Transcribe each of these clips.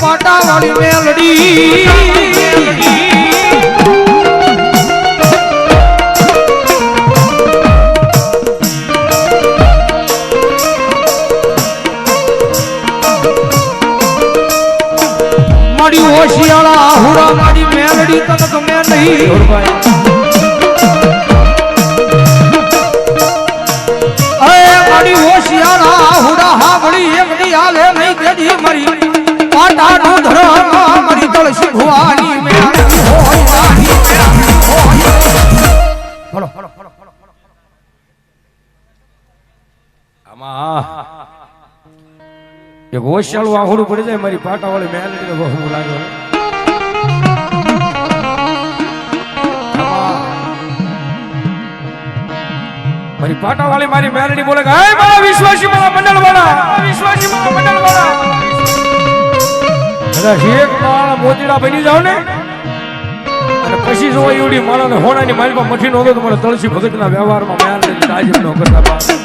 પાટા વાળી મેલડી. મારી હોશિયાળા આહુરા મારી મેલડી તને ગમે નહીં. એક હોશિયાળું આહુડું પડી જાય, મારી પાટાવાળી મેલડી બહુ લાગ્યો મારી પાટાવાળી મારી મેલડી બોલે કે, હે મારા વિશ્વાસી મારા મંડળ વાળા વિશ્વાસી મારા મંડળ વાળા કદાચ એક માળા બની જાવ ને, અને પછી જોવા એવડી માળાને હોણાની માલમાં મઠી નહોતો તો મને તળસી ભગતના વ્યવહારમાં મેલડી તાજીમ ન કરતા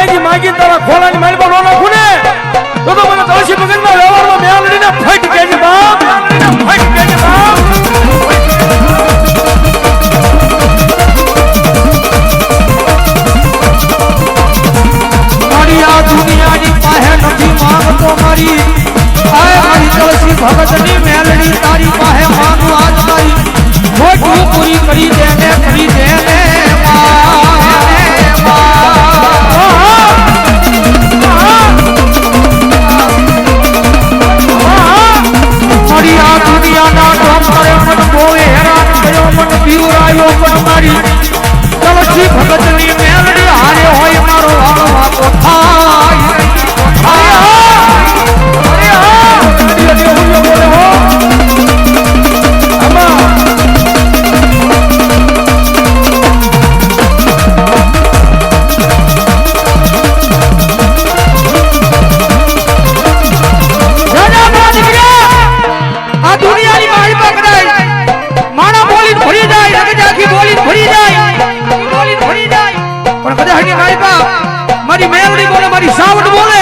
मायकी मायकी तरह खोला नहीं मेरे बालों ने तो तो मैंने तलाशी पकड़ ली लवर में मेरा लड़ी ना फाइट कैसे बाप भगत ने मेलड़ी तारी पाहे मांग आज तारी। वो ढूंढ पूरी करी देने પણ બધા હજી મારી મેલડી બોલે મારી સાવડ બોલે.